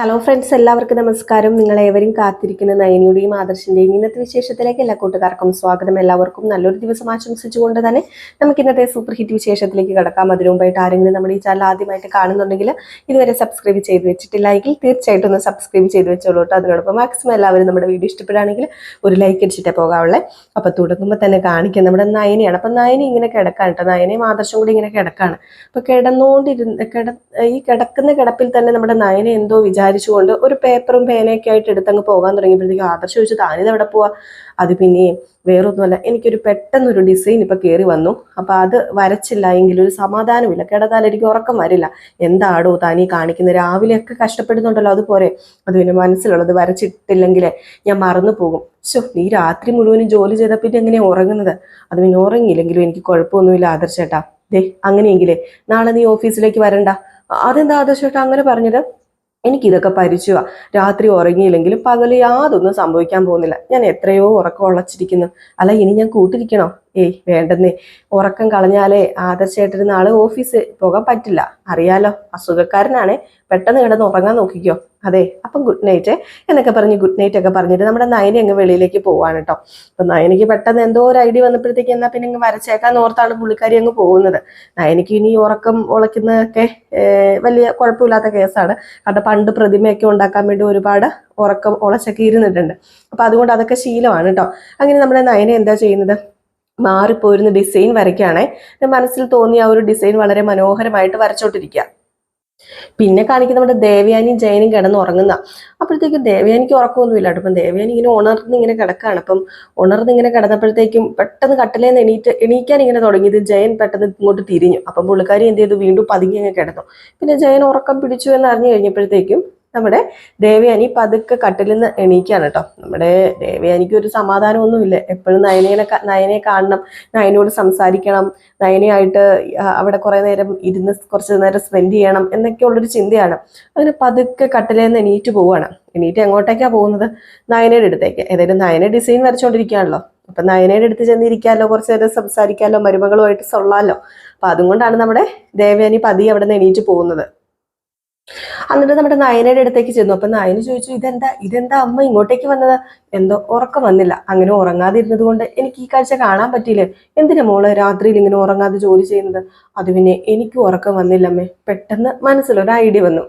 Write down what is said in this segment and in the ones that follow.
Hello friends എല്ലാവർക്കും നമസ്കാരം. നിങ്ങൾ ഏവരും കാത്തിരിക്കുന്ന നയനിയുടെയും ആദർശിന്റെയും ഇന്നത്തെ വിശേഷത്തിലേക്ക് എല്ലാ കൂട്ടുകാർക്കും സ്വാഗതം. എല്ലാവർക്കും നല്ലൊരു ദിവസം ആശംസിച്ചുകൊണ്ട് തന്നെ നമുക്ക് ഇന്നത്തെ സൂപ്പർ ഹിറ്റ് വിശേഷത്തിലേക്ക് കിടക്കാം. അതിനു മുമ്പായിട്ട് ആരെങ്കിലും നമ്മുടെ ഈ ചാനൽ ആദ്യമായിട്ട് കാണുന്നുണ്ടെങ്കിൽ ഇതുവരെ സബ്സ്ക്രൈബ് ചെയ്ത് വെച്ചിട്ടില്ല എങ്കിൽ തീർച്ചയായിട്ടും ഒന്ന് സബ്സ്ക്രൈബ് ചെയ്ത് വെച്ചോളൂ കേട്ടോ അതിനോടൊപ്പം മാക്സിമം എല്ലാവരും നമ്മുടെ വീഡിയോ ഇഷ്ടപ്പെടുകയാണെങ്കിൽ ഒരു ലൈക്ക് അടിച്ചിട്ടേ പോകാവുള്ളേ. അപ്പോൾ തുടങ്ങുമ്പോൾ തന്നെ കാണിക്കാം. നമ്മുടെ നയനയാണ്. അപ്പം നയന ഇങ്ങനെ കിടക്കാണ് കേട്ടോ നയനയും ആദർശം കൂടി ഇങ്ങനെ കിടക്കാണ്. അപ്പോൾ കിടന്നുകൊണ്ടിരുന്ന് കിട ഈ കിടക്കുന്ന കിടപ്പിൽ തന്നെ നമ്മുടെ നയന എന്തോ വിചാരിച്ചുകൊണ്ട് ഒരു പേപ്പറും പേനയൊക്കെ ആയിട്ട് എടുത്തങ്ങ് പോകാൻ തുടങ്ങിയപ്പോഴത്തേക്കും ആദർശം ചോദിച്ചു താനിത് എവിടെ പോവാ? അത് പിന്നെ വേറൊന്നുമല്ല എനിക്കൊരു പെട്ടെന്നൊരു ഡിസൈൻ ഇപ്പൊ കയറി വന്നു. അപ്പൊ അത് വരച്ചില്ല എങ്കിൽ ഒരു സമാധാനമില്ല കിടന്നാൽ എനിക്ക് ഉറക്കം വരില്ല. എന്താടോ താനീ കാണിക്കുന്നത് രാവിലെയൊക്കെ കഷ്ടപ്പെടുന്നുണ്ടല്ലോ അതുപോലെ അത് പിന്നെ മനസ്സിലുള്ളത് വരച്ചിട്ടില്ലെങ്കിൽ ഞാൻ മറന്നു പോകും. ശോ നീ രാത്രി മുഴുവനും ജോലി ചെയ്ത പിന്നെ എങ്ങനെയാ ഉറങ്ങുന്നത്? അത് പിന്നെ ഉറങ്ങിയില്ലെങ്കിലും എനിക്ക് കുഴപ്പമൊന്നുമില്ല ആദർശേട്ടാ ദേ അങ്ങനെയെങ്കിലേ നാളെ നീ ഓഫീസിലേക്ക് വരണ്ട. അതെന്താ ആദർശേട്ടാ അങ്ങനെ പറഞ്ഞത്? എനിക്കിതൊക്കെ പരിചയമാ രാത്രി ഉറങ്ങിയില്ലെങ്കിലും പകൽ യാതൊന്നും സംഭവിക്കാൻ പോകുന്നില്ല. ഞാൻ എത്രയോ ഉറക്കം ഉളച്ചിരിക്കുന്നു. അല്ല ഇനി ഞാൻ കൂട്ടിരിക്കണോ? ഏയ് വേണ്ടെന്നേ. ഉറക്കം കളഞ്ഞാലേ ആദർശമായിട്ടിരുന്ന ആൾ ഓഫീസ് പോകാൻ പറ്റില്ല. അറിയാലോ അസുഖക്കാരനാണേ. പെട്ടെന്ന് കിടന്ന് ഉറങ്ങാൻ നോക്കിക്കോ. അതെ അപ്പം ഗുഡ് നൈറ്റ് എന്നൊക്കെ പറഞ്ഞ് ഗുഡ് നൈറ്റ് ഒക്കെ പറഞ്ഞിട്ട് നമ്മുടെ നയനി അങ്ങ് വെളിയിലേക്ക് പോവാണ് കേട്ടോ. അപ്പൊ നയനിക്ക് പെട്ടെന്ന് എന്തോ ഒരു ഐഡിയ വന്നപ്പോഴത്തേക്ക് എന്നാ പിന്നെ അങ്ങ് വരച്ചേക്കാൻ ഓർത്താണ് പുള്ളിക്കാരി അങ്ങ് പോകുന്നത്. നയനിക്ക് ഇനി ഉറക്കം ഉളയ്ക്കുന്നതൊക്കെ വലിയ കുഴപ്പമില്ലാത്ത കേസാണ്. കാരണം പണ്ട് പ്രതിമയൊക്കെ ഉണ്ടാക്കാൻ വേണ്ടി ഒരുപാട് ഉറക്കം ഉളച്ചൊക്കെ ഇരുന്നിട്ടുണ്ട്. അപ്പൊ അതുകൊണ്ട് അതൊക്കെ ശീലമാണ് കേട്ടോ. അങ്ങനെ നമ്മുടെ നയന എന്താ ചെയ്യുന്നത്? മാറിപ്പോയിരുന്ന ഡിസൈൻ വരയ്ക്കുകയാണേ. മനസ്സിൽ തോന്നിയ ആ ഒരു ഡിസൈൻ വളരെ മനോഹരമായിട്ട് വരച്ചോട്ടിരിക്കുക പിന്നെ കാണിക്കുന്ന നമ്മുടെ ദേവയാനിയും ജയനും കിടന്ന് ഉറങ്ങുന്ന. അപ്പോഴത്തേക്കും ദേവയാനിക്ക് ഉറക്കമൊന്നുമില്ല അപ്പം ദേവയാനി ഇങ്ങനെ ഉണർന്ന് ഇങ്ങനെ കിടക്കുകയാണ്. അപ്പം ഉണർന്ന് ഇങ്ങനെ കിടന്നപ്പോഴത്തേക്കും പെട്ടെന്ന് കട്ടിലേന്ന് എണീറ്റ് എണീക്കാൻ ഇങ്ങനെ തുടങ്ങിയത് ജയൻ പെട്ടെന്ന് ഇങ്ങോട്ട് തിരിഞ്ഞു. അപ്പം പുള്ളിക്കാരി എന്ത് ചെയ്തു? വീണ്ടും പതുങ്ങി അങ്ങ് കിടന്നു. പിന്നെ ജയൻ ഉറക്കം പിടിച്ചു എന്ന് അറിഞ്ഞു കഴിഞ്ഞപ്പോഴത്തേക്കും നമ്മുടെ ദേവയാനി പതുക്കെ കട്ടിൽ നിന്ന് എണീക്കാണ് കേട്ടോ. നമ്മുടെ ദേവയാനിക്ക് ഒരു സമാധാനമൊന്നുമില്ല. എപ്പോഴും നയനേനെ നയനെ കാണണം നയനോട് സംസാരിക്കണം നയനയായിട്ട് അവിടെ കുറേ നേരം ഇരുന്ന് കുറച്ച് നേരം സ്പെൻഡ് ചെയ്യണം എന്നൊക്കെയുള്ളൊരു ചിന്തയാണ്. അങ്ങനെ പതുക്കെ കട്ടിലിൽ നിന്ന് എണീറ്റ് പോവുകയാണ് എണീറ്റ് എങ്ങോട്ടേക്കാ പോകുന്നത്? നയനയുടെ അടുത്തേക്ക്. ഏതായാലും നയന ഡിസൈൻ വരച്ചോണ്ടിരിക്കുകയാണല്ലോ. അപ്പൊ നയനയുടെ അടുത്ത് ചെന്നിരിക്കാമല്ലോ കുറച്ച് നേരം സംസാരിക്കാമല്ലോ മരുമകളുമായിട്ട് സൊള്ളാലോ. അപ്പൊ അതുകൊണ്ടാണ് നമ്മുടെ ദേവയാനി പതി അവിടെ നിന്ന് എണീറ്റ് പോകുന്നത്. എന്നിട്ട് നമ്മുടെ നയനയുടെ അടുത്തേക്ക് ചെന്നു. അപ്പൊ നയന് ചോദിച്ചു ഇതെന്താ? ഇതെന്താ അമ്മ ഇങ്ങോട്ടേക്ക് വന്നത്? എന്തോ ഉറക്കം വന്നില്ല. അങ്ങനെ ഉറങ്ങാതിരുന്നത് കൊണ്ട് എനിക്ക് ഈ കാഴ്ച കാണാൻ പറ്റിയില്ലേ. എന്തിനാ മോൾ രാത്രിയിൽ ഇങ്ങനെ ഉറങ്ങാതെ ജോലി ചെയ്യുന്നത്? അത് പിന്നെ എനിക്ക് ഉറക്കം വന്നില്ലമ്മേ പെട്ടെന്ന് മനസ്സിലൊരു ഐഡിയ വന്നു.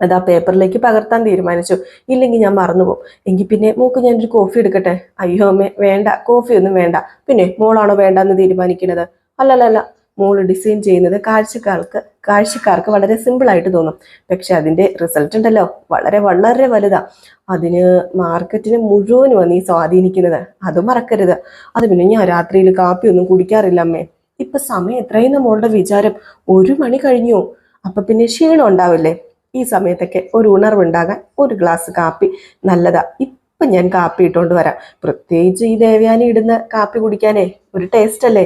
അത് ആ പേപ്പറിലേക്ക് പകർത്താൻ തീരുമാനിച്ചു. ഇല്ലെങ്കിൽ ഞാൻ മറന്നുപോകും. എങ്കിൽ പിന്നെ മൂക്ക് ഞാനൊരു കോഫി എടുക്കട്ടെ? അയ്യോ അമ്മേ വേണ്ട. കോഫി ഒന്നും വേണ്ട. പിന്നെ മോളാണോ വേണ്ടെന്ന് തീരുമാനിക്കുന്നത്? അല്ലല്ലല്ല. മോൾ ഡിസൈൻ ചെയ്യുന്നത് കാഴ്ചക്കാർക്ക് കാഴ്ചക്കാർക്ക് വളരെ സിമ്പിൾ ആയിട്ട് തോന്നും. പക്ഷെ അതിന്റെ റിസൾട്ട് ഉണ്ടല്ലോ. വളരെ വളരെ വലുതാ. അതിന് മാർക്കറ്റിനെ മുഴുവനുമാണ് നീ സ്വാധീനിക്കുന്നത്. അത് മറക്കരുത്. അത് പിന്നെ ഞാൻ രാത്രിയിൽ കാപ്പി ഒന്നും കുടിക്കാറില്ല അമ്മേ. ഇപ്പൊ സമയം എത്രയെന്ന് മോളുടെ വിചാരം. ഒരു മണി കഴിഞ്ഞു. അപ്പൊ പിന്നെ ക്ഷീണം ഉണ്ടാവില്ലേ? ഈ സമയത്തൊക്കെ ഒരു ഉണർവുണ്ടാകാൻ ഒരു ഗ്ലാസ് കാപ്പി നല്ലതാ. ഇപ്പൊ ഞാൻ കാപ്പി ഇട്ടുകൊണ്ട് വരാം. പ്രത്യേകിച്ച് ഈ ദേവയാനി ഇടുന്ന കാപ്പി കുടിക്കാനേ ഒരു ടേസ്റ്റ് അല്ലേ?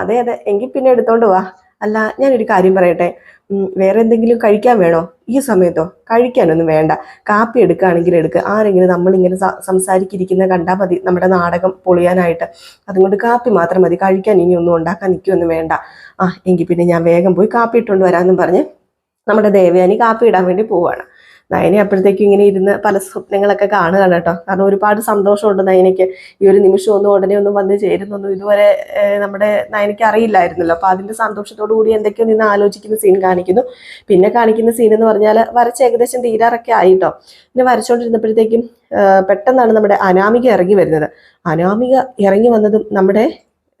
അതെ അതെ. എങ്കിൽ പിന്നെ എടുത്തോണ്ട് വാ. അല്ല ഞാനൊരു കാര്യം പറയട്ടെ. വേറെ എന്തെങ്കിലും കഴിക്കാൻ വേണോ? ഈ സമയത്തോ? കഴിക്കാനൊന്നും വേണ്ട. കാപ്പി എടുക്കുകയാണെങ്കിൽ എടുക്കുക ആരെങ്കിലും നമ്മളിങ്ങനെ സംസാരിക്കിരിക്കുന്ന കണ്ടാൽ മതി. നമ്മുടെ നാടകം പൊളിയാനായിട്ട്. അതുകൊണ്ട് കാപ്പി മാത്രം മതി. കഴിക്കാൻ ഇനി ഒന്നും ഉണ്ടാക്കാൻ നിൽക്കുകയൊന്നും വേണ്ട. ആ എങ്കിൽ പിന്നെ ഞാൻ വേഗം പോയി കാപ്പി ഇട്ടുകൊണ്ട് വരാമെന്നും പറഞ്ഞ് നമ്മുടെ ദേവയാനി കാപ്പി ഇടാൻ വേണ്ടി പോവാണ്. നയനെ അപ്പോഴത്തേക്കും ഇങ്ങനെ ഇരുന്ന് പല സ്വപ്നങ്ങളൊക്കെ കാണുകയാണ് കേട്ടോ. കാരണം ഒരുപാട് സന്തോഷമുണ്ട് നയനയ്ക്ക്. ഈ ഒരു നിമിഷം ഒന്നും ഉടനെ ഒന്നും വന്ന് ചേരുന്നൊന്നും ഇതുവരെ നമ്മുടെ നയനയ്ക്ക് അറിയില്ലായിരുന്നല്ലോ. അപ്പൊ അതിന്റെ സന്തോഷത്തോടു കൂടി എന്തൊക്കെയോ നിന്ന് ആലോചിക്കുന്ന സീൻ കാണിക്കുന്നു. പിന്നെ കാണിക്കുന്ന സീൻ എന്ന് പറഞ്ഞാൽ വരച്ച് ഏകദേശം തീരാറൊക്കെ ആയിട്ടോ പിന്നെ വരച്ചുകൊണ്ടിരുന്നപ്പോഴത്തേക്കും പെട്ടെന്നാണ് നമ്മുടെ അനാമിക ഇറങ്ങി വരുന്നത്. അനാമിക ഇറങ്ങി വന്നതും നമ്മുടെ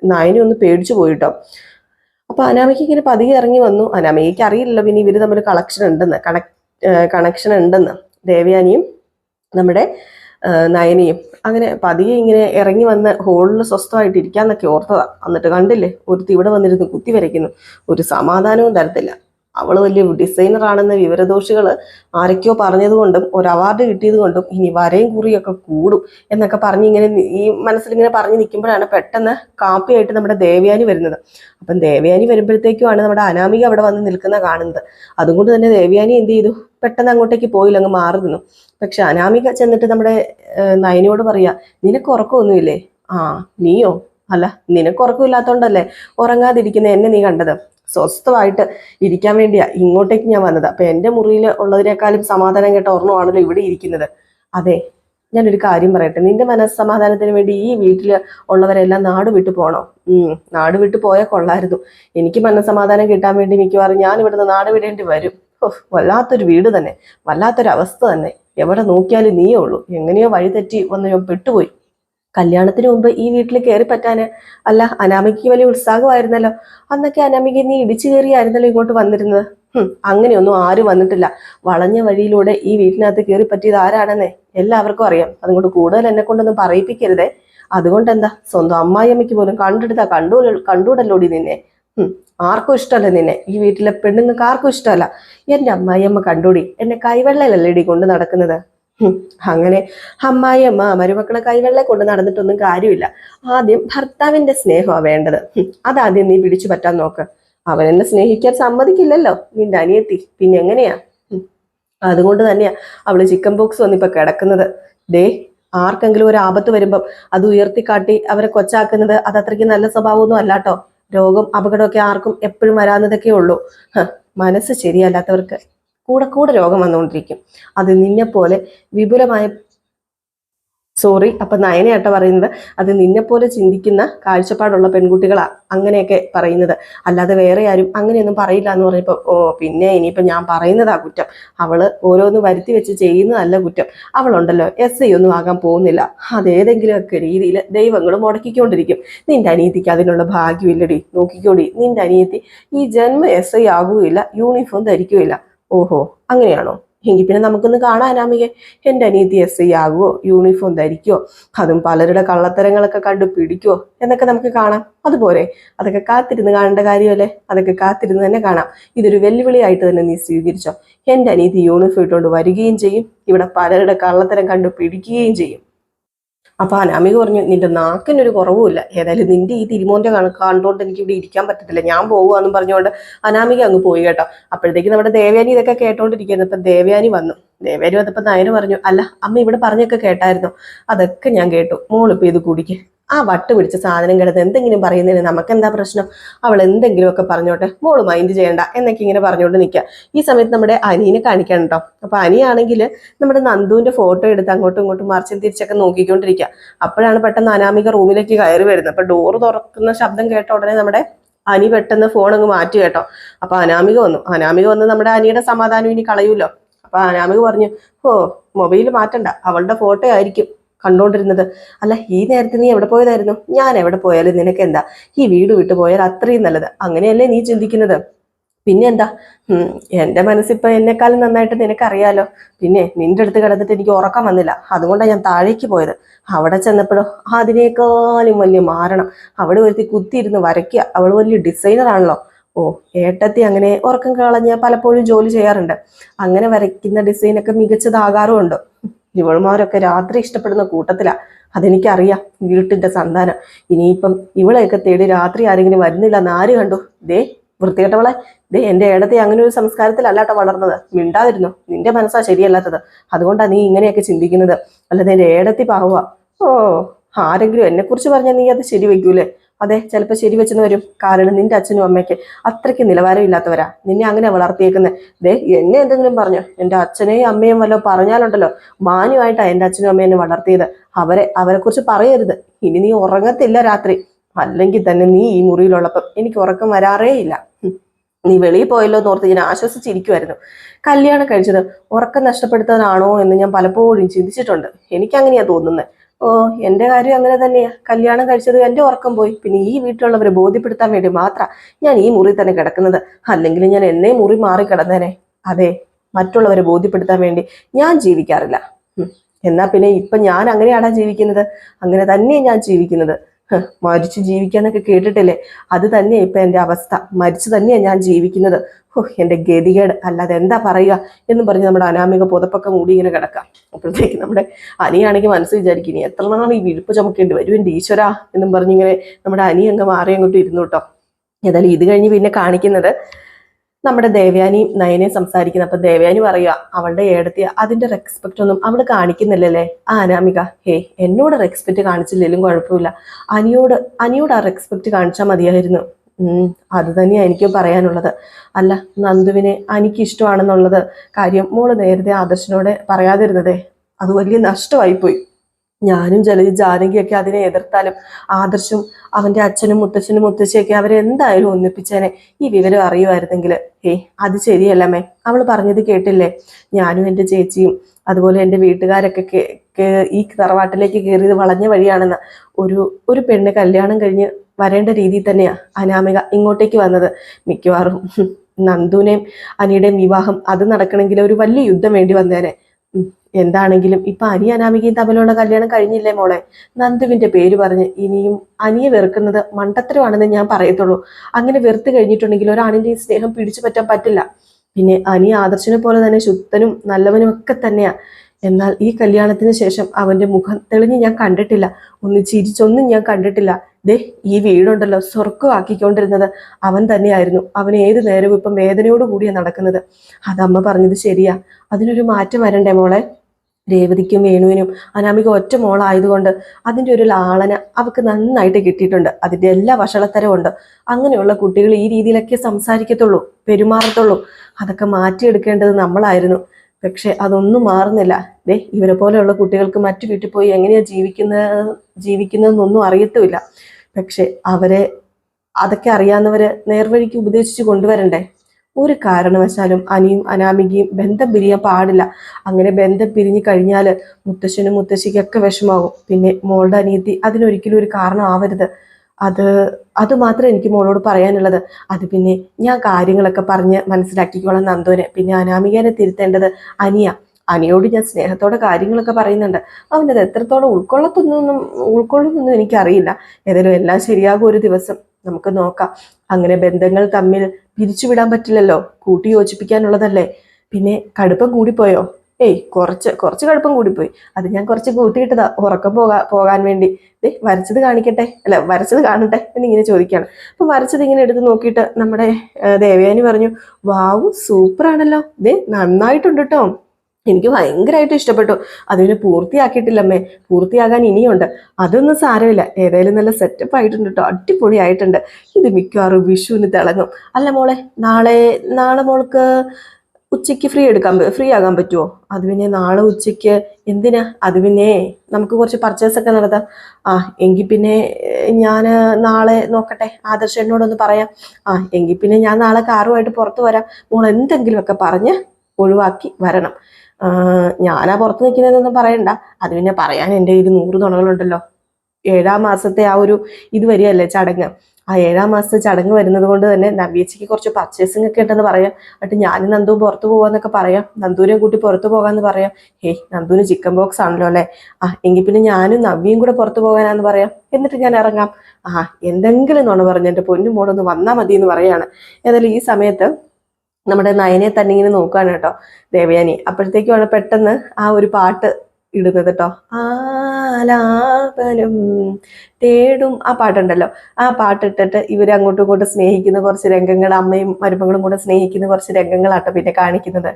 നയനെ ഒന്ന് പേടിച്ചു പോയിട്ടോ അപ്പൊ അനാമിക ഇങ്ങനെ പതിയെ ഇറങ്ങി വന്നു. അനാമികയ്ക്ക് അറിയില്ലല്ലോ പിന്നെ ഇവർ തമ്മിൽ കളക്ഷൻ ഉണ്ടെന്ന്. കണക്ട് കണക്ഷൻ ഉണ്ടെന്ന്. ദേവയാനിയും നമ്മുടെ നയനിയും. അങ്ങനെ പതിയെ ഇങ്ങനെ ഇറങ്ങി വന്ന് ഹോളിൽ സ്വസ്ഥമായിട്ട് ഇരിക്കാന്നൊക്കെ ഓർത്തതാ. എന്നിട്ട് കണ്ടില്ലേ ഒരുത്തി ഇവിടെ വന്നിരുന്ന് കുത്തി വരയ്ക്കുന്നു. ഒരു സമാധാനവും തരത്തില്ല. അവൾ വലിയ ഡിസൈനർ ആണെന്ന വിവരദോഷികൾ ആരൊക്കെയോ പറഞ്ഞതുകൊണ്ടും ഒരു അവാർഡ് കിട്ടിയത് കൊണ്ടും ഇനി വരയും കുറിയൊക്കെ കൂടും എന്നൊക്കെ പറഞ്ഞ് ഇങ്ങനെ ഈ മനസ്സിലിങ്ങനെ പറഞ്ഞ് നിൽക്കുമ്പോഴാണ് പെട്ടെന്ന് കാപ്പിയായിട്ട് നമ്മുടെ ദേവയാനി വരുന്നത്. അപ്പം ദേവയാനി വരുമ്പോഴത്തേക്കുമാണ് നമ്മുടെ അനാമിക അവിടെ വന്ന് നിൽക്കുന്ന കാണുന്നത്. അതുകൊണ്ട് തന്നെ ദേവയാനി എന്ത് ചെയ്തു? പെട്ടെന്ന് അങ്ങോട്ടേക്ക് പോയില്ല അങ്ങ് മാറി നിന്നു. പക്ഷെ അനാമിക ചെന്നിട്ട് നമ്മുടെ നയനോട് പറയാ നിനക്ക് ഉറക്കമൊന്നുമില്ലേ? ആ നീയോ? അല്ല നിനക്ക് ഉറക്കമില്ലാത്തോണ്ടല്ലേ ഉറങ്ങാതിരിക്കുന്ന എന്നെ നീ കണ്ടത്? സ്വസ്ഥമായിട്ട് ഇരിക്കാൻ വേണ്ടിയാ. ഇങ്ങോട്ടേക്ക് ഞാൻ വന്നത്. അപ്പൊ എന്റെ മുറിയിൽ ഉള്ളതിനേക്കാളും സമാധാനം കേട്ട ഓർമ്മമാണല്ലോ ഇവിടെ ഇരിക്കുന്നത്. അതെ ഞാനൊരു കാര്യം പറയട്ടെ. നിന്റെ മനസ്സമാധാനത്തിന് വേണ്ടി ഈ വീട്ടിൽ ഉള്ളവരെല്ലാം നാട് വിട്ടു ഉം നാട് വിട്ടു പോയാൽ കൊള്ളായിരുന്നു. എനിക്ക് മനസ്സമാധാനം കിട്ടാൻ വേണ്ടി മിക്കവാറും ഞാൻ ഇവിടുന്ന് നാട് വിടേണ്ടി വരും. വല്ലാത്തൊരു വീട് തന്നെ. വല്ലാത്തൊരവസ്ഥ തന്നെ. എവിടെ നോക്കിയാലും നീയേ ഉള്ളൂ. എങ്ങനെയോ വഴിതെറ്റി വന്ന് ഞാൻ പെട്ടുപോയി. കല്യാണത്തിന് മുമ്പ് ഈ വീട്ടിൽ കയറി പറ്റാന് അല്ല അനാമിക്ക് വലിയ ഉത്സാഹമായിരുന്നല്ലോ. അന്നൊക്കെ അനാമിക നീ ഇടിച്ചു കയറിയായിരുന്നല്ലോ ഇങ്ങോട്ട് വന്നിരുന്നത്. അങ്ങനെയൊന്നും ആരും വന്നിട്ടില്ല. വളഞ്ഞ വഴിയിലൂടെ ഈ വീട്ടിനകത്ത് കയറി പറ്റിയത് ആരാണെന്നേ എല്ലാവർക്കും അറിയാം. അതുകൊണ്ട് കൂടുതൽ എന്നെ കൊണ്ടൊന്നും പറയിപ്പിക്കരുതേ. അതുകൊണ്ട് എന്താ സ്വന്തം അമ്മായിയമ്മയ്ക്ക് പോലും കണ്ടെടുത്താ കണ്ടു കണ്ടൂടല്ലോടി നിന്നെ? ആർക്കും ഇഷ്ടമല്ല നിന്നെ. ഈ വീട്ടിലെ പെണ്ണുങ്ങൾക്ക് ആർക്കും ഇഷ്ടമല്ല. എന്റെ അമ്മായിയമ്മ കണ്ടൂടി എന്നെ കൈവെള്ളയിലല്ലേടി കൊണ്ട് നടക്കുന്നത്? അങ്ങനെ അമ്മായിയമ്മ മരുമക്കളെ കൈവെള്ള കൊണ്ട് നടന്നിട്ടൊന്നും കാര്യമില്ല. ആദ്യം ഭർത്താവിന്റെ സ്നേഹമാണ് വേണ്ടത്. അതാദ്യം നീ പിടിച്ചു പറ്റാൻ നോക്ക്. അവൻ എന്നെ സ്നേഹിക്കാൻ സമ്മതിക്കില്ലല്ലോ നിന്റെ അനിയത്തി. പിന്നെ എങ്ങനെയാ? അതുകൊണ്ട് തന്നെയാ അവൾ ചിക്കൻ ബോക്സ് വന്നിപ്പോ കിടക്കുന്നത്. ദേ ആർക്കെങ്കിലും ഒരു ആപത്ത് വരുമ്പം അത് ഉയർത്തിക്കാട്ടി അവരെ കൊച്ചാക്കുന്നത് അത് അത്രയ്ക്ക് നല്ല സ്വഭാവമൊന്നും അല്ലാട്ടോ. രോഗം അപകടമൊക്കെ ആർക്കും എപ്പോഴും വരാവുന്നതൊക്കെ ഉള്ളൂ. മനസ്സ് ശരിയല്ലാത്തവർക്ക് കൂടെ കൂടെ രോഗം വന്നുകൊണ്ടിരിക്കും. അത് നിന്നെ പോലെ വിപുലമായ സോറി അപ്പൊ നയനയാട്ട പറയുന്നത് അത് നിന്നെ പോലെ ചിന്തിക്കുന്ന കാഴ്ചപ്പാടുള്ള പെൺകുട്ടികളാ അങ്ങനെയൊക്കെ പറയുന്നത്. അല്ലാതെ വേറെ ആരും അങ്ങനെയൊന്നും പറയില്ല എന്ന് പറഞ്ഞപ്പോ ഓ പിന്നെ ഇനിയിപ്പോ ഞാൻ പറയുന്നതാ കുറ്റം. അവൾ ഓരോന്ന് വരുത്തി വെച്ച് ചെയ്യുന്നതല്ല കുറ്റം. അവളുണ്ടല്ലോ എസ് ഐ ഒന്നും ആകാൻ പോകുന്നില്ല. അതേതെങ്കിലുമൊക്കെ രീതിയിൽ ദൈവങ്ങൾ മുടക്കിക്കൊണ്ടിരിക്കും. നിന്റെ അനിയത്തിക്ക് അതിനുള്ള ഭാഗ്യമില്ലടി. നോക്കിക്കോടി നിന്റെ അനിയത്തി ഈ ജന്മ എസ് ഐ ആകുകയില്ല യൂണിഫോം ധരിക്കുകയില്ല. ഓഹോ അങ്ങനെയാണോ? എങ്കിൽ പിന്നെ നമുക്കൊന്ന് കാണാനാമികെ എന്റെ അനിയത്തി എസ് ഐ ആകുമോ യൂണിഫോം ധരിക്കുമോ അതും പലരുടെ കള്ളത്തരങ്ങളൊക്കെ കണ്ടു പിടിക്കുമോ എന്നൊക്കെ നമുക്ക് കാണാം. അതുപോലെ അതൊക്കെ കാത്തിരുന്ന് കാണേണ്ട കാര്യമല്ലേ? അതൊക്കെ കാത്തിരുന്ന് തന്നെ കാണാം. ഇതൊരു വെല്ലുവിളിയായിട്ട് തന്നെ നീ സ്വീകരിച്ചോ. എന്റെ അനീതി യൂണിഫോം ഇട്ടുകൊണ്ട് വരികയും ചെയ്യും. ഇവിടെ പലരുടെ കള്ളത്തരം കണ്ടു പിടിക്കുകയും ചെയ്യും. അപ്പൊ അനാമിക പറഞ്ഞു നിന്റെ നാക്കിനൊരു കുറവുമില്ല. ഏതായാലും നിന്റെ ഈ കണക്ക് കണ്ടുകൊണ്ട് എനിക്ക് ഇവിടെ ഇരിക്കാൻ പറ്റത്തില്ല. ഞാൻ പോകുകയെന്നും പറഞ്ഞുകൊണ്ട് അനാമിക അങ്ങ് പോയി കേട്ടോ. അപ്പോഴത്തേക്ക് നമ്മുടെ ദേവയാനി ഇതൊക്കെ കേട്ടോണ്ടിരിക്കുന്നു അപ്പൊ ദേവയാനി വന്നു. ദേവയാനി വന്നപ്പോ നയന പറഞ്ഞു അല്ല അമ്മ ഇവിടെ പറഞ്ഞൊക്കെ കേട്ടായിരുന്നു? അതൊക്കെ ഞാൻ കേട്ടു. മോളിപ്പോ ഇത് കുടിക്ക്. ആ വട്ട് പിടിച്ച സാധനം കിടന്ന് എന്തെങ്കിലും പറയുന്നതിന് നമുക്ക് എന്താ പ്രശ്നം? അവൾ എന്തെങ്കിലുമൊക്കെ പറഞ്ഞോട്ടെ മോൾ മൈൻഡ് ചെയ്യണ്ട എന്നൊക്കെ ഇങ്ങനെ പറഞ്ഞുകൊണ്ട് നിൽക്കുക ഈ സമയത്ത് നമ്മുടെ അനിയനെ കാണിക്കണം കേട്ടോ അപ്പൊ അനിയാണെങ്കിൽ നമ്മുടെ നന്ദുവിന്റെ ഫോട്ടോ എടുത്ത് അങ്ങോട്ടും ഇങ്ങോട്ടും മറിച്ചും തിരിച്ചൊക്കെ നോക്കിക്കൊണ്ടിരിക്കുക അപ്പോഴാണ് പെട്ടെന്ന് അനാമിക റൂമിലേക്ക് കയറി വരുന്നത്. അപ്പൊ ഡോറ് തുറക്കുന്ന ശബ്ദം കേട്ട ഉടനെ നമ്മുടെ അനി പെട്ടെന്ന് ഫോൺ അങ്ങ് മാറ്റി കേട്ടോ. അപ്പൊ അനാമിക വന്നു. അനാമിക വന്ന് നമ്മുടെ അനിയുടെ സമാധാനം ഇനി കളയൂല്ലോ. അപ്പൊ അനാമിക പറഞ്ഞു ഓ മൊബൈൽ മാറ്റണ്ട. അവളുടെ ഫോട്ടോ ആയിരിക്കും. കണ്ടോണ്ടിരുന്നത്. അല്ല ഈ നേരത്തെ നീ എവിടെ പോയതായിരുന്നു? ഞാൻ എവിടെ പോയാലും നിനക്ക് എന്താ ഈ വീട് വിട്ടു പോയാൽ അത്രയും നല്ലത്. അങ്ങനെയല്ലേ നീ ചിന്തിക്കുന്നത്? പിന്നെ എന്താ? എന്റെ എന്റെ മനസ്സിപ്പോ എന്നെക്കാളും നന്നായിട്ട് നിനക്കറിയാലോ. പിന്നെ നിന്റെ അടുത്ത് കിടന്നിട്ട് എനിക്ക് ഉറക്കം വന്നില്ല. അതുകൊണ്ടാണ് ഞാൻ താഴേക്ക് പോയത്. അവിടെ ചെന്നപ്പോഴോ അതിനേക്കാളും വലിയ മാറണം അവിടെ ഒരുത്തി കുത്തിയിരുന്ന് വരയ്ക്കുക. അവൾ വലിയ ഡിസൈനർ ആണല്ലോ. ഓ ഏട്ടത്തി അങ്ങനെ ഉറക്കം കളഞ്ഞ് പലപ്പോഴും ജോലി ചെയ്യാറുണ്ട്. അങ്ങനെ വരയ്ക്കുന്ന ഡിസൈനൊക്കെ മികച്ചതാകാറുമുണ്ട്. ഇവൾമാരൊക്കെ രാത്രി ഇഷ്ടപ്പെടുന്ന കൂട്ടത്തിലാ. അതെനിക്കറിയാം വീട്ടിന്റെ സന്താനം. ഇനിയിപ്പം ഇവളെയൊക്കെ തേടി രാത്രി ആരെങ്കിലും വരുന്നില്ല എന്ന് ആര് കണ്ടു? ദേ വൃത്തികെട്ടവളെ. ദേ എന്റെ ഏടത്തെ അങ്ങനെ ഒരു സംസ്കാരത്തിലല്ലാട്ടോ വളർന്നത്. മിണ്ടാതിരുന്നു? നിന്റെ മനസ്സാ ശരിയല്ലാത്തത്. അതുകൊണ്ടാ നീ ഇങ്ങനെയൊക്കെ ചിന്തിക്കുന്നത്. അല്ലാതെ എന്റെ ഏടത്തി പാവുക ഓ ആരെങ്കിലും എന്നെ കുറിച്ച് പറഞ്ഞാൽ നീ അത് ശരിവെക്കൂലേ? അതെ ചിലപ്പോൾ ശരി വെച്ചെന്ന് വരും. കാരണം നിന്റെ അച്ഛനും അമ്മയ്ക്ക് അത്രയ്ക്ക് നിലവാരമില്ലാത്തവരാ. നിന്നെ അങ്ങനെ വളർത്തിയേക്കുന്നത് ദേ എന്നെ എന്തെങ്കിലും പറഞ്ഞു. എന്റെ അച്ഛനെയും അമ്മയും വല്ലതും പറഞ്ഞാലുണ്ടല്ലോ. മാന്യമായിട്ടാണ് എന്റെ അച്ഛനും അമ്മയും എന്നെ വളർത്തിയത്. അവരെ അവരെക്കുറിച്ച് പറയരുത്. ഇനി നീ ഉറങ്ങത്തില്ല രാത്രി. അല്ലെങ്കിൽ തന്നെ നീ ഈ മുറിയിലുള്ളപ്പം എനിക്ക് ഉറക്കം വരാറേ ഇല്ല. നീ വെളിയിൽ പോയല്ലോ എന്ന് ഓർത്ത് ഞാൻ ആശ്വസിച്ചിരിക്കുമായിരുന്നു കല്യാണം കഴിച്ചത് ഉറക്കം നഷ്ടപ്പെടുത്താനാണോ എന്ന് ഞാൻ പലപ്പോഴും ചിന്തിച്ചിട്ടുണ്ട്. എനിക്കങ്ങനെയാണ് തോന്നുന്നത് ഓ എന്റെ കാര്യം അങ്ങനെ തന്നെയാ. കല്യാണം കഴിച്ചത് എന്റെ ഉറക്കം പോയി. പിന്നെ ഈ വീട്ടിലുള്ളവരെ ബോധ്യപ്പെടുത്താൻ വേണ്ടി മാത്രം ഞാൻ ഈ മുറി തന്നെ കിടക്കുന്നത്. അല്ലെങ്കിൽ ഞാൻ എന്നെ മുറി മാറി കിടന്നേനെ. അതെ മറ്റുള്ളവരെ ബോധ്യപ്പെടുത്താൻ വേണ്ടി ഞാൻ ജീവിക്കാറില്ല. എന്നാ പിന്നെ ഇപ്പൊ ഞാൻ അങ്ങനെയാണ് ജീവിക്കുന്നത്? അങ്ങനെ തന്നെയാണ് ഞാൻ ജീവിക്കുന്നത്. മരിച്ചു ജീവിക്കാന്നൊക്കെ കേട്ടിട്ടില്ലേ? അത് തന്നെയാ ഇപ്പൊ എന്റെ അവസ്ഥ. മരിച്ചു തന്നെയാ ഞാൻ ജീവിക്കുന്നത്. ഓ എന്റെ ഗതികേട്. അല്ലാതെ എന്താ പറയുക എന്നും പറഞ്ഞ് നമ്മുടെ അനാമിക പുതപ്പൊക്കെ മൂടി ഇങ്ങനെ കിടക്കാം അപ്പോഴത്തേക്ക് നമ്മുടെ അനിയാണെങ്കിൽ മനസ്സ് വിചാരിക്കും ഇനി എത്ര നാൾ ഈ വിഴുപ്പ് ചുമക്കേണ്ടി വരും എന്റെ ഈശ്വര? എന്നും പറഞ്ഞിങ്ങനെ നമ്മുടെ അനി അങ്ങ് മാറി അങ്ങോട്ട് ഇരുന്നു കേട്ടോ. ഏതായാലും ഇത് കഴിഞ്ഞ് പിന്നെ കാണിക്കുന്നത് നമ്മുടെ ദേവയാനിയും നയനെ സംസാരിക്കുന്നത് അപ്പൊ ദേവയാനി പറയുക അവളുടെ ഏടത്തി അതിന്റെ റെസ്പെക്ട് ഒന്നും അവൾ കാണിക്കുന്നില്ലല്ലേ? ആ അനാമിക ഹേ എന്നോട് റെസ്പെക്ട് കാണിച്ചില്ലെങ്കിലും കുഴപ്പമില്ല. അനിയോട് അനിയോട് ആ റെസ്പെക്ട് കാണിച്ചാൽ മതിയായിരുന്നു. അത് തന്നെയാണ് എനിക്ക് പറയാനുള്ളത്. അല്ല നന്ദുവിനെ എനിക്ക് ഇഷ്ടമാണെന്നുള്ളത് കാര്യം മോൾ നേരത്തെ ആദർശനോടെ പറയാതിരുന്നതേ അത് വലിയ നഷ്ടമായിപ്പോയി. ഞാനും ജലജ ജാനകിയൊക്കെ അതിനെ എതിർത്താലും ആദർശും അവന്റെ അച്ഛനും മുത്തച്ഛനും മുത്തശ്ശിയൊക്കെ അവരെന്തായാലും ഒന്നിപ്പിച്ചേനെ ഈ വിവരം അറിയുമായിരുന്നെങ്കിൽ. ഏയ് അത് ശരിയല്ലമ്മേ. അവൾ പറഞ്ഞത് കേട്ടില്ലേ? ഞാനും എന്റെ ചേച്ചിയും അതുപോലെ എന്റെ വീട്ടുകാരൊക്കെ ഈ തറവാട്ടിലേക്ക് കയറിയത് വളഞ്ഞ വഴിയാണെന്ന് ഒരു ഒരു പെണ്ണ് കല്യാണം കഴിഞ്ഞ് വരേണ്ട രീതിയിൽ തന്നെയാ അനാമിക ഇങ്ങോട്ടേക്ക് വന്നത്. മിക്കവാറും നന്ദുവിനെയും അനിയുടെയും വിവാഹം അത് നടക്കണമെങ്കിൽ ഒരു വലിയ യുദ്ധം വേണ്ടി വന്നേനെ. എന്താണെങ്കിലും ഇപ്പൊ അനി അനാമികയും തമ്മിലുള്ള കല്യാണം കഴിഞ്ഞില്ലേ മോളെ? നന്ദുവിന്റെ പേര് പറഞ്ഞ് ഇനിയും അനിയെ വെറുക്കുന്നത് മണ്ടത്തരമാണെന്ന് ഞാൻ പറയത്തുള്ളൂ. അങ്ങനെ വെറുത്ത് കഴിഞ്ഞിട്ടുണ്ടെങ്കിൽ ഒരാണിന്റെ സ്നേഹം പിടിച്ചു പറ്റാൻ പറ്റില്ല. പിന്നെ അനി ആദർശനെ പോലെ തന്നെ ശുദ്ധനും നല്ലവനും ഒക്കെ തന്നെയാ. എന്നാൽ ഈ കല്യാണത്തിന് ശേഷം അവന്റെ മുഖം തെളിഞ്ഞ് ഞാൻ കണ്ടിട്ടില്ല. ഒന്ന് ചിരിച്ചൊന്നും ഞാൻ കണ്ടിട്ടില്ല. ദേ ഈ വീടുണ്ടല്ലോ സ്വർഗമാക്കിക്കൊണ്ടിരുന്നത് അവൻ തന്നെയായിരുന്നു. അവൻ ഏത് നേരവും ഇപ്പം വേദനയോടുകൂടിയാണ് നടക്കുന്നത്. അതമ്മ പറഞ്ഞത് ശരിയാ. അതിനൊരു മാറ്റം വരണ്ടേ മോളെ? രേവതിക്കും വേണുവിനും. അനാമിക ഒറ്റ മോളായതുകൊണ്ട് അതിന്റെ ഒരു ലാളന അവൾക്ക് നന്നായിട്ട് കിട്ടിയിട്ടുണ്ട്. അതിന്റെ എല്ലാ വഷളത്തരവും ഉണ്ട്. അങ്ങനെയുള്ള കുട്ടികൾ ഈ രീതിയിലൊക്കെ സംസാരിക്കത്തുള്ളൂ പെരുമാറത്തുള്ളൂ. അതൊക്കെ മാറ്റിയെടുക്കേണ്ടത് നമ്മളായിരുന്നു. പക്ഷെ അതൊന്നും മാറുന്നില്ല. ദേ ഇവരെ പോലെയുള്ള കുട്ടികൾക്ക് മറ്റു വീട്ടിൽ പോയി എങ്ങനെയാണ് ജീവിക്കുന്നത് ജീവിക്കുന്നതെന്നൊന്നും അറിയത്തുമില്ല. പക്ഷെ അവരെ അതൊക്കെ അറിയാവുന്നവരെ നേർവഴിക്ക് ഉപദേശിച്ച് കൊണ്ടുവരണ്ടേ? ഒരു കാരണവശാലും അനിയും അനാമികയും ബന്ധം പിരിയാൻ പാടില്ല. അങ്ങനെ ബന്ധം പിരിഞ്ഞു കഴിഞ്ഞാൽ മുത്തശ്ശനും മുത്തശ്ശിക്കൊക്കെ വിഷമാകും പിന്നെ മോളുടെ അനിയത്തി അതിനൊരിക്കലും ഒരു കാരണമാവരുത്. അത് അത് മാത്രമേ എനിക്ക് മോളോട് പറയാനുള്ളത്. അത് പിന്നെ ഞാൻ കാര്യങ്ങളൊക്കെ പറഞ്ഞ് മനസ്സിലാക്കിക്കോളാം നന്ദുവിനെ. പിന്നെ അനാമികനെ തിരുത്തേണ്ടത് അനിയ. അനിയോട് ഞാൻ സ്നേഹത്തോടെ കാര്യങ്ങളൊക്കെ പറയുന്നുണ്ട്. അവനത് എത്രത്തോളം ഉൾക്കൊള്ളത്തൊന്നും ഉൾക്കൊള്ളുന്നൊന്നും എനിക്കറിയില്ല. ഏതായാലും എല്ലാം ശരിയാകും ഒരു ദിവസം. നമുക്ക് നോക്കാം. അങ്ങനെ ബന്ധങ്ങൾ തമ്മിൽ പിരിച്ചുവിടാൻ പറ്റില്ലല്ലോ. കൂട്ടി യോജിപ്പിക്കാനുള്ളതല്ലേ? പിന്നെ കടുപ്പം കൂടിപ്പോയോ? ഏയ് കുറച്ച് കുറച്ച് കടുപ്പം കൂടിപ്പോയി. അത് ഞാൻ കുറച്ച് കൂട്ടിയിട്ടതാ ഉറക്കം പോകാ പോകാൻ വേണ്ടി. ഏ വരച്ചത് കാണിക്കട്ടെ? അല്ല വരച്ചത് കാണട്ടെ എന്നിങ്ങനെ ചോദിക്കുകയാണ്. അപ്പൊ വരച്ചത് ഇങ്ങനെ എടുത്ത് നോക്കിയിട്ട് നമ്മുടെ ദേവയാനി പറഞ്ഞു വാവു സൂപ്പർ ആണല്ലോ ഏ നന്നായിട്ടുണ്ട് കേട്ടോ എനിക്ക് ഭയങ്കരമായിട്ട് ഇഷ്ടപ്പെട്ടു. അതിനെ പൂർത്തിയാക്കിയിട്ടില്ലമ്മേ. പൂർത്തിയാകാൻ ഇനിയുണ്ട്. അതൊന്നും സാരമില്ല. ഏതായാലും നല്ല സെറ്റപ്പ് ആയിട്ടുണ്ട് കേട്ടോ അടിപൊളി ആയിട്ടുണ്ട് ഇത് മിക്കവാറും വിഷുവിന് തിളങ്ങും. അല്ല മോളെ നാളെ നാളെ മോൾക്ക് ഉച്ചയ്ക്ക് ഫ്രീ എടുക്കാൻ ഫ്രീ ആകാൻ പറ്റുമോ അത് പിന്നെ നാളെ ഉച്ചയ്ക്ക് എന്തിനാ? അത് പിന്നെ നമുക്ക് കുറച്ച് പർച്ചേസ് ഒക്കെ നടത്താം. ആ എങ്കിൽ പിന്നെ ഞാൻ നാളെ നോക്കട്ടെ. ആദർശ എന്നോടൊന്ന് പറയാം. ആ എങ്കിൽ പിന്നെ ഞാൻ നാളെ കാറുമായിട്ട് പുറത്ത് വരാം. മോൾ എന്തെങ്കിലുമൊക്കെ പറഞ്ഞ് ഒഴിവാക്കി വരണം. ഞാനാ പുറത്ത് നിൽക്കുന്നതെന്നൊന്നും പറയണ്ട. അത് പിന്നെ പറയാൻ എന്റെ കയ്യിൽ നൂറ് തുണകളുണ്ടല്ലോ ഏഴാം മാസത്തെ ആ ഒരു ഇത് വരികയല്ലേ ചടങ്ങ്. ആ ഏഴാം മാസത്തെ ചടങ്ങ് വരുന്നത് കൊണ്ട് തന്നെ നവ്യച്ചയ്ക്ക് കുറച്ച് പർച്ചേസിംഗ് ഒക്കെ ഉണ്ടെന്ന് പറയാം. എന്നിട്ട് ഞാനും നന്ദു പുറത്ത് പോകാന്നൊക്കെ പറയാം. നന്ദൂനെ കൂട്ടി പുറത്ത് പോകാന്ന് പറയാം. ഹേയ് നന്ദുവിന് ചിക്കൻ ബോക്സ് ആണല്ലോ അല്ലേ? ആ എങ്കിൽ പിന്നെ ഞാനും നവ്യയും കൂടെ പുറത്ത് പോകാനാന്ന് പറയാം. എന്നിട്ട് ഞാൻ ഇറങ്ങാം. ആ എന്തെങ്കിലും നുണ പറഞ്ഞ് എന്റെ പൊന്നു മോളൊന്ന് വന്നാൽ മതി എന്ന് പറയാണ്. ഏതായാലും ഈ സമയത്ത് നമ്മുടെ നയനെ തന്നെ ഇങ്ങനെ നോക്കുകയാണ് കേട്ടോ ദേവയാനി. അപ്പോഴത്തേക്കുമാണ് പെട്ടെന്ന് ആ ഒരു പാട്ട് ഇടുന്നത് കേട്ടോ ആലാപനം തേടും. ആ പാട്ടുണ്ടല്ലോ. ആ പാട്ടിട്ടിട്ട് ഇവർ അങ്ങോട്ടും ഇങ്ങോട്ടും സ്നേഹിക്കുന്ന കുറച്ച് രംഗങ്ങൾ അമ്മയും മരുമകളും കൂടെ സ്നേഹിക്കുന്ന കുറച്ച് രംഗങ്ങളാട്ടോ പിന്നെ കാണിക്കുന്നത്.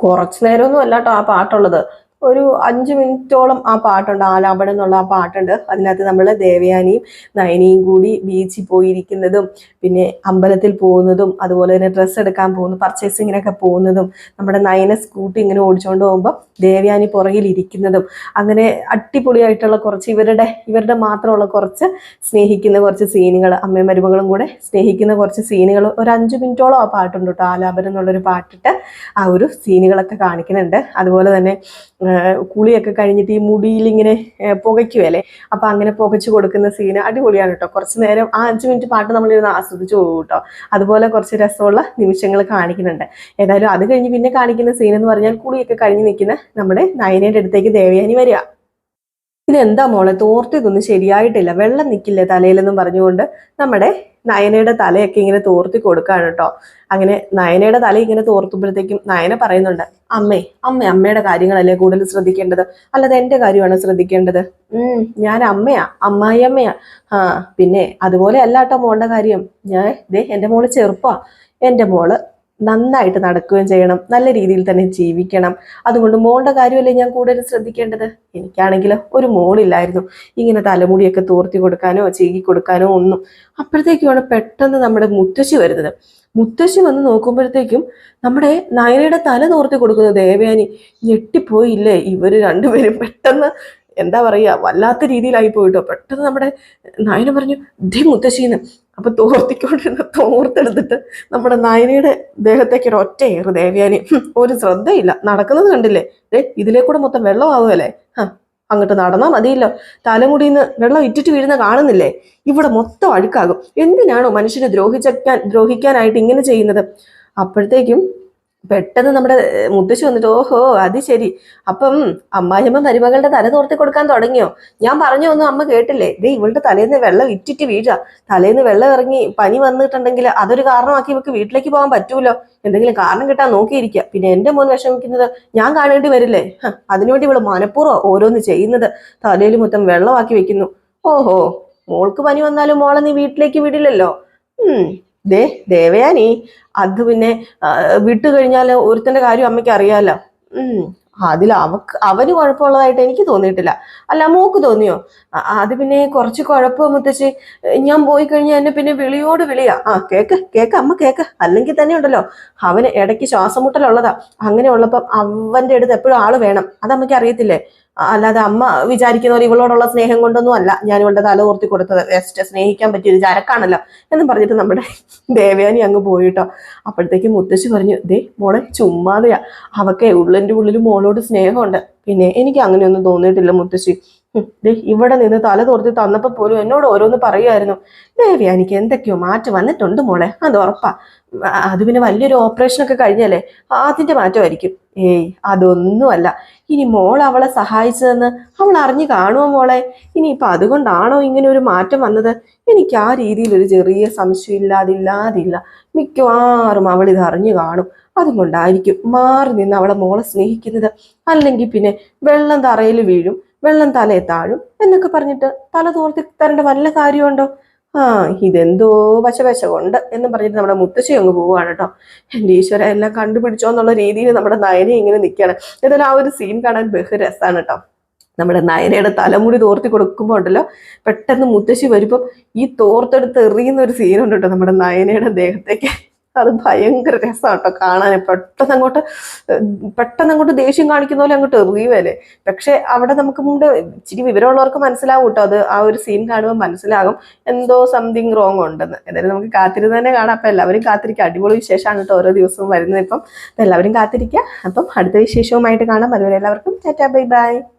കുറച്ചു നേരമൊന്നും അല്ല കേട്ടോ ആ പാട്ടുള്ളത്. ഒരു അഞ്ച് മിനിറ്റോളം ആ പാട്ടുണ്ട്. ആലാപനം എന്നുള്ള ആ പാട്ടുണ്ട്. അതിനകത്ത് നമ്മൾ ദേവയാനിയും നയനിയും കൂടി ബീച്ചിൽ പോയിരിക്കുന്നതും പിന്നെ അമ്പലത്തിൽ പോകുന്നതും അതുപോലെ തന്നെ ഡ്രസ്സ് എടുക്കാൻ പോകുന്നു പർച്ചേസിങ്ങിനൊക്കെ പോകുന്നതും നമ്മുടെ നയന സ്കൂട്ടി ഇങ്ങനെ ഓടിച്ചുകൊണ്ട് പോകുമ്പോൾ ദേവയാനി പുറകിൽ ഇരിക്കുന്നതും അങ്ങനെ അടിപൊളിയായിട്ടുള്ള കുറച്ച് ഇവരുടെ ഇവരുടെ മാത്രമുള്ള കുറച്ച് സ്നേഹിക്കുന്ന കുറച്ച് സീനുകൾ അമ്മയും മരുമകളും കൂടെ സ്നേഹിക്കുന്ന കുറച്ച് സീനുകൾ ഒരു അഞ്ച് മിനിറ്റോളം ആ പാട്ടുണ്ട് കേട്ടോ. ആലാപനം എന്നുള്ളൊരു പാട്ടിട്ട് ആ ഒരു സീനുകളൊക്കെ കാണിക്കുന്നുണ്ട്. അതുപോലെ തന്നെ കുളിയൊക്കെ കഴിഞ്ഞിട്ട് ഈ മുടിയിൽ ഇങ്ങനെ പുകയ്ക്കുമല്ലേ അപ്പൊ അങ്ങനെ പുകച്ചു കൊടുക്കുന്ന സീന് അടിപൊളിയാണ് കേട്ടോ കുറച്ച് നേരം ആ അഞ്ച് മിനിറ്റ് പാട്ട് നമ്മളിരുന്ന് ആസ്വദിച്ചു പോകും കേട്ടോ അതുപോലെ കുറച്ച് രസമുള്ള നിമിഷങ്ങൾ കാണിക്കുന്നുണ്ട്. ഏതായാലും അത് കഴിഞ്ഞ് പിന്നെ കാണിക്കുന്ന സീൻ എന്ന് പറഞ്ഞാൽ കുളിയൊക്കെ കഴിഞ്ഞ് നിൽക്കുന്ന നമ്മുടെ നയനയുടെ അടുത്തേക്ക് ദേവയാനി വരിക. ഇതെന്താ മോളെ തോർത്ത് ഇതൊന്നും ശരിയായിട്ടില്ല. വെള്ളം നിൽക്കില്ല തലയിലെന്നും പറഞ്ഞുകൊണ്ട് നമ്മുടെ നയനയുടെ തലയൊക്കെ ഇങ്ങനെ തോർത്തി കൊടുക്കാണ് കേട്ടോ. അങ്ങനെ നയനയുടെ തല ഇങ്ങനെ തോർത്തുമ്പോഴത്തേക്കും നയന പറയുന്നുണ്ട് അമ്മേ അമ്മ അമ്മയുടെ കാര്യങ്ങളല്ലേ കൂടുതൽ ശ്രദ്ധിക്കേണ്ടത്? അല്ലാതെ എന്റെ കാര്യമാണ് ശ്രദ്ധിക്കേണ്ടത്? ഉം ഞാൻ അമ്മയാ അമ്മായി അമ്മയാ. ആ പിന്നെ അതുപോലെ അല്ലാട്ടോ മോളുടെ കാര്യം. ഞാൻ ദേ എന്റെ മോൾ ചെറുപ്പാ. എന്റെ മോൾ നന്നായിട്ട് നടക്കുകയും ചെയ്യണം. നല്ല രീതിയിൽ തന്നെ ജീവിക്കണം. അതുകൊണ്ട് മോളുടെ കാര്യമല്ലേ ഞാൻ കൂടുതൽ ശ്രദ്ധിക്കേണ്ടത്? എനിക്കാണെങ്കിൽ ഒരു മോളില്ലായിരുന്നു. ഇങ്ങനെ തലമുടിയൊക്കെ തോർത്തി കൊടുക്കാനോ ചീകി കൊടുക്കാനോ ഒന്നും. അപ്പോഴത്തേക്കുമാണ് പെട്ടെന്ന് നമ്മുടെ മുത്തശ്ശി വരുന്നത്. മുത്തശ്ശി വന്ന് നോക്കുമ്പോഴത്തേക്കും നമ്മുടെ നയനയുടെ തല തോർത്തി കൊടുക്കുന്ന ദേവയാനി. ഞെട്ടിപ്പോയില്ലേ? ഇവർ രണ്ടുപേരും പെട്ടെന്ന് എന്താ പറയുക വല്ലാത്ത രീതിയിലായി പോയിട്ടോ പെട്ടെന്ന് നമ്മുടെ നയന പറഞ്ഞു ദേ മുത്തശ്ശീന്ന് അപ്പൊ തോർത്തിക്കൊണ്ടിരുന്ന തോർത്തെടുത്തിട്ട് നമ്മുടെ നയനയുടെ ദേഹത്തേക്ക് ഒരു ഒറ്റ ഏറ് ദേവയാനി. ഒരു ശ്രദ്ധയില്ല. നടക്കുന്നത് കണ്ടില്ലേ? ഏ ഇതിലേ കൂടെ മൊത്തം വെള്ളമാവുമല്ലേ ആ അങ്ങോട്ട് നടന്നാൽ മതിയല്ലോ. തലമുടിന്ന് വെള്ളം ഇറ്റിട്ട് വീഴുന്ന കാണുന്നില്ലേ? ഇവിടെ മൊത്തം അഴുക്കാകും. എന്തിനാണോ മനുഷ്യനെ ദ്രോഹിക്കാൻ ദ്രോഹിക്കാനായിട്ട് ഇങ്ങനെ ചെയ്യുന്നത്? അപ്പോഴത്തേക്കും പെട്ടെന്ന് നമ്മുടെ മുത്തശ്ശി വന്നിട്ട് ഓഹോ അത് ശരി. അപ്പം അമ്മായിയമ്മ മരുമകളുടെ തല തോർത്തി കൊടുക്കാൻ തുടങ്ങിയോ? ഞാൻ പറഞ്ഞു ഒന്നും അമ്മ കേട്ടില്ലേ? ദേ ഇവളുടെ തലേന്ന് വെള്ളം ഇറ്റിറ്റ് വീഴ തലേന്ന് വെള്ളം ഇറങ്ങി പനി വന്നിട്ടുണ്ടെങ്കിൽ അതൊരു കാരണമാക്കി ഇവക്ക് വീട്ടിലേക്ക് പോകാൻ പറ്റൂലോ? എന്തെങ്കിലും കാരണം കിട്ടാൻ നോക്കിയിരിക്കുക. പിന്നെ എന്റെ മോൻ വിഷമിക്കുന്നത് ഞാൻ കാണേണ്ടി വരില്ലേ? അതിനുവേണ്ടി ഇവൾ മനഃപൂർവം ഓരോന്ന് ചെയ്യുന്നത് തലയിൽ മൊത്തം വെള്ളമാക്കി വെക്കുന്നു. ഓഹോ മോൾക്ക് പനി വന്നാലും മോളെ നീ വീട്ടിലേക്ക് വിടില്ലല്ലോ. ഉം. ദേ ദേവയാനി അത് പിന്നെ വിട്ടു കഴിഞ്ഞാൽ ഒരുത്തന്റെ കാര്യം അമ്മയ്ക്ക് അറിയാലോ. ഉം അതിൽ അവക്ക് അവന് കുഴപ്പമുള്ളതായിട്ട് എനിക്ക് തോന്നിയിട്ടില്ല. അല്ല മോക്ക് തോന്നിയോ? അത് പിന്നെ കുറച്ച് കുഴപ്പം മുത്തച്ച് ഞാൻ പോയി കഴിഞ്ഞാൽ എന്നെ പിന്നെ വിളിയോട് വിളിയാ. ആ കേക്ക് കേക്ക് അമ്മ കേക്ക്. അല്ലെങ്കിൽ തന്നെ ഉണ്ടല്ലോ. അവന് ഇടയ്ക്ക് ശ്വാസം മുട്ടലുള്ളതാ അങ്ങനെ ഉള്ളപ്പം അവന്റെ അടുത്ത് എപ്പോഴും ആൾ വേണം. അത് അമ്മയ്ക്ക് അറിയത്തില്ലേ? അല്ലാതെ അമ്മ വിചാരിക്കുന്ന പോലെ ഇവളോടുള്ള സ്നേഹം കൊണ്ടൊന്നും അല്ല ഞാൻ ഇവളുടെ തല ഓർത്തി കൊടുത്തത്. വെസ്റ്റ് സ്നേഹിക്കാൻ പറ്റിയ ഒരു ചരക്കാണല്ലോ എന്ന് പറഞ്ഞിട്ട് നമ്മുടെ ദേവയാനി അങ്ങ് പോയിട്ടോ. അപ്പോഴത്തേക്ക് മുത്തശ്ശി പറഞ്ഞു ദേ മോളെ ചുമ്മാതെയാ. അവക്കെ ഉള്ളിന്റെ ഉള്ളിൽ മോളോട് സ്നേഹമുണ്ട്. പിന്നെ എനിക്ക് അങ്ങനെയൊന്നും തോന്നിയിട്ടില്ല മുത്തശ്ശി. ഇവിടെ നിന്ന് തല തോർത്തി തന്നപ്പോൾ പോലും എന്നോട് ഓരോന്ന് പറയുമായിരുന്നു ദേവി എനിക്ക് എന്തൊക്കെയോ മാറ്റം വന്നിട്ടുണ്ട് മോളെ. അത് ഉറപ്പാ. അത് പിന്നെ വലിയൊരു ഓപ്പറേഷൻ ഒക്കെ കഴിഞ്ഞല്ലേ? അതിന്റെ മാറ്റമായിരിക്കും. ഏയ് അതൊന്നുമല്ല. ഇനി മോൾ അവളെ സഹായിച്ചതെന്ന് അവൾ അറിഞ്ഞു കാണുമോ മോളെ? ഇനിയിപ്പൊ അതുകൊണ്ടാണോ ഇങ്ങനെ ഒരു മാറ്റം വന്നത്? എനിക്ക് ആ രീതിയിൽ ഒരു ചെറിയ സംശയം ഇല്ലാതില്ലാതില്ല മിക്കവാറും അവൾ ഇത് അറിഞ്ഞു കാണും. അതുകൊണ്ടായിരിക്കും മാറി നിന്ന് അവളെ മോളെ സ്നേഹിക്കുന്നത്. അല്ലെങ്കിൽ പിന്നെ വെള്ളം തറയിൽ വീഴും. വെള്ളം തലയെ താഴും എന്നൊക്കെ പറഞ്ഞിട്ട് തല തോർത്തി തരേണ്ട വല്ല കാര്യമുണ്ടോ? ആ ഇതെന്തോ വശവശ കൊണ്ട് എന്ന് പറഞ്ഞിട്ട് നമ്മുടെ മുത്തശ്ശി അങ്ങ് പോവുകയാണ് കേട്ടോ. എന്റെ ഈശ്വര എല്ലാം കണ്ടുപിടിച്ചോ എന്നുള്ള രീതിയിൽ നമ്മുടെ നയനെ ഇങ്ങനെ നിൽക്കുകയാണ്. എന്നാലും ആ ഒരു സീൻ കാണാൻ ബഹു രസമാണ് കേട്ടോ. നമ്മുടെ നയനയുടെ തലമുടി തോർത്തി കൊടുക്കുമ്പോൾ ഉണ്ടല്ലോ പെട്ടെന്ന് മുത്തശ്ശി വരുമ്പോൾ ഈ തോർത്തെടുത്ത് എറിയുന്ന ഒരു സീനുണ്ട് കേട്ടോ നമ്മുടെ നയനയുടെ ദേഹത്തേക്ക്. അത് ഭയങ്കര രസമാണ് കേട്ടോ കാണാൻ. പെട്ടെന്ന് അങ്ങോട്ട് പെട്ടെന്ന് അങ്ങോട്ട് ദേഷ്യം കാണിക്കുന്ന പോലെ അങ്ങോട്ട് എറിയുമല്ലേ പക്ഷെ അവിടെ നമുക്ക് മുമ്പ് ഇച്ചിരി വിവരമുള്ളവർക്ക് മനസ്സിലാവും കേട്ടോ അത് ആ ഒരു സീൻ കാണുമ്പോൾ മനസ്സിലാകും എന്തോ സംതിങ് റോങ് ഉണ്ടെന്ന്. എന്തായാലും നമുക്ക് കാത്തിരുന്ന് തന്നെ കാണാം. അപ്പം എല്ലാവരും കാത്തിരിക്കുക അടിപൊളി വിശേഷമാണ് കേട്ടോ ഓരോ ദിവസവും വരുന്നത് ഇപ്പം. എല്ലാവരും കാത്തിരിക്കുക അപ്പം അടുത്ത വിശേഷവുമായിട്ട് കാണാം. അതുവരെ എല്ലാവർക്കും ടാറ്റാ ബൈ ബൈ.